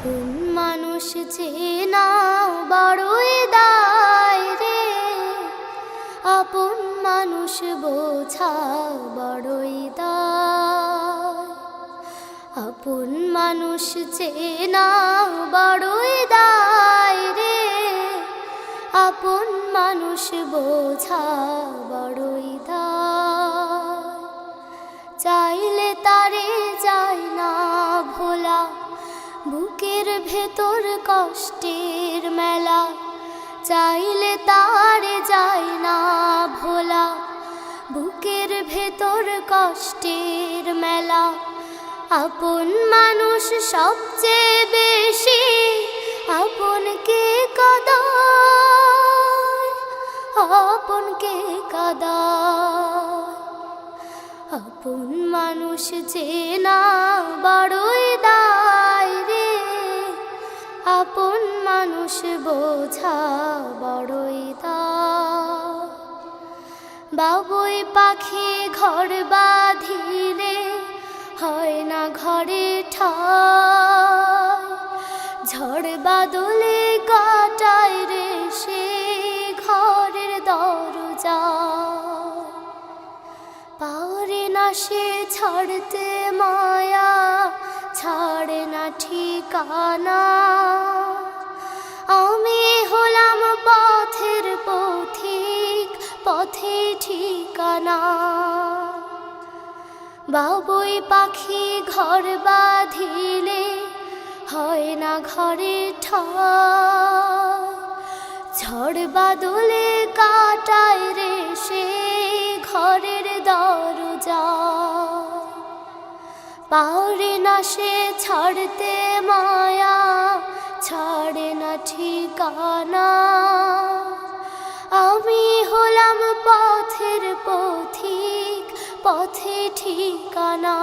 আপন মানুষ চেনা বড়ই দায় রে? আপন মানুষ বোঝা বড়ই দায়। আপন মানুষ চেনা বড়ই দায় রে? আপন মানুষ বোঝা বড়ই দায়। চাইলে তারে যায় না ভোলা বুকের ভেতর কষ্টের মেলা, চাইলে তার যায় না ভোলা। বুকের ভেতর কষ্টের মেলা, আপন মানুষ সবচেয়ে বেশি আপনকে কাদায় আপনকে কাদায়। আপন মানুষ চেনা বড়ই দায় মানুষ বোঝা বড়ই বাবুই পাখি ঘর বাঁধিলে হয় না ঘরে ঝড় বাদলে কাটায় রে সে ঘরের দরজা। পারে না সে ছাড়তে মায়া, ছাড়ে না ঠিকানা। ঠিকানা। বাবুই পাখি ঘর বাঁধিলে হয় না ঘরে ঝড় বাদলে কাটায় রে সে ঘরের দরজা। পারে না সে ছাড়তে মায়া, ছাড়ে না ঠিকানা। পথিক পথে ঠিকানা।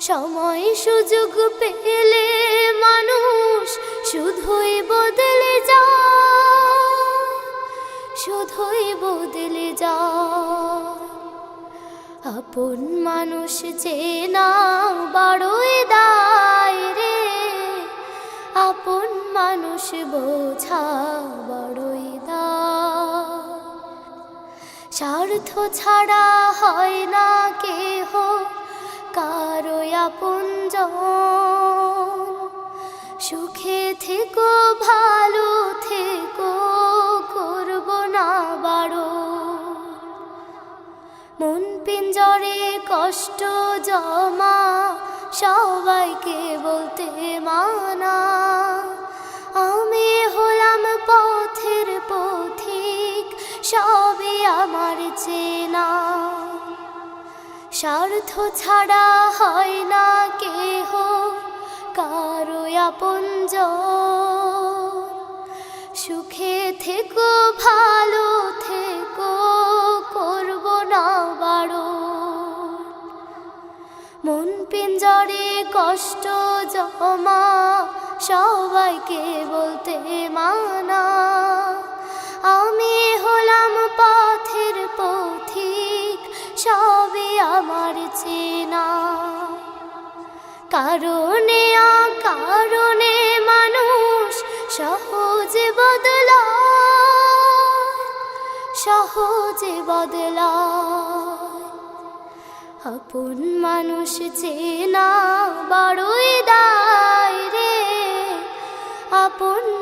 সময় সুযোগ পেলে মানুষ শুধুই বদলে যায়, শুধুই বদলে যায়। আপন মানুষ চেনা বড়ই দায় রে, আপন মানুষ বোঝা স্বার্থ ছাড়া হয় না কেহ, কারও আপন সুখে থেকো, ভালো থেকো, করব না বাড়ো মন পিঞ্জরে কষ্ট জমা, সবাইকে বলতে মানা। সবই আমার চেনা। স্বার্থ ছাড়া হয় না কেহ, কারও আপন সুখে থেকো, ভালো থেকো, করব না বাড়ো মন পিঞ্জরে কষ্ট জমা, সবাইকে বলতে মানা। আমি হলাম পথের পথিক, সবই আমার চেনা। কারণে কারণে মানুষ সহজে বদলায় সহজে বদলায়। আপন মানুষ চেনা, বড়ই দায় রে। আপন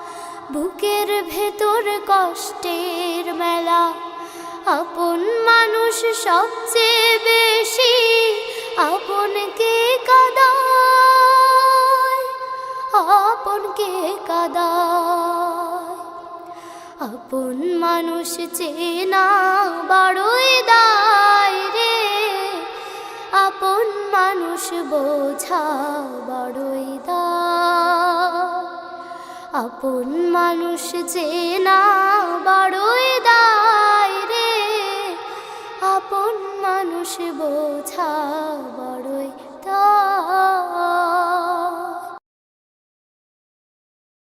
বুকের ভেতর কষ্টের মেলা। আপন মানুষ সবচেয়ে বেশি আপনকে কাদায়? আপনকে কাদায়? আপন মানুষ চেনা বড়ই দায় রে। আপন মানুষ বোঝা বড়ই দা আপন মানুষ যে না বড়ই দায় রে। আপন মানুষ বোঝা